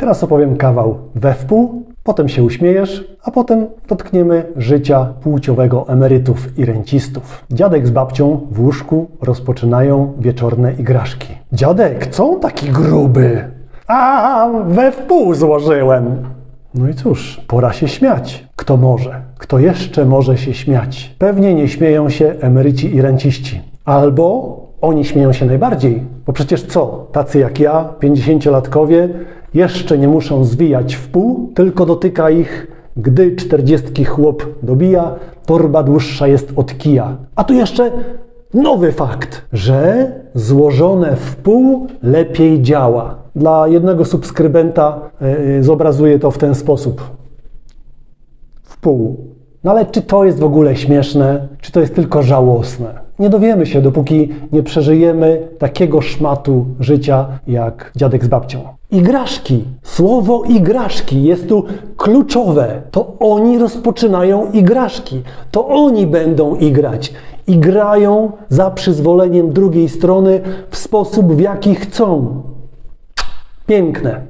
Teraz opowiem kawał we wpół, potem się uśmiejesz, a potem dotkniemy życia płciowego emerytów i rencistów. Dziadek z babcią w łóżku rozpoczynają wieczorne igraszki. Dziadek, co on taki gruby? A, we wpół złożyłem. No i cóż, pora się śmiać. Kto może? Kto jeszcze może się śmiać? Pewnie nie śmieją się emeryci i renciści. Albo oni śmieją się najbardziej, bo przecież co? Tacy jak ja, 50-latkowie, jeszcze nie muszą zwijać w pół, tylko dotyka ich, gdy 40 chłop dobija, torba dłuższa jest od kija. A tu jeszcze nowy fakt, że złożone w pół lepiej działa. Dla jednego subskrybenta yy, zobrazuję to w ten sposób w pół. No ale czy to jest w ogóle śmieszne, czy to jest tylko żałosne? Nie dowiemy się, dopóki nie przeżyjemy takiego szmatu życia jak dziadek z babcią. Igraszki. Słowo igraszki jest tu kluczowe. To oni rozpoczynają igraszki. To oni będą igrać. I grają za przyzwoleniem drugiej strony w sposób, w jaki chcą. Piękne.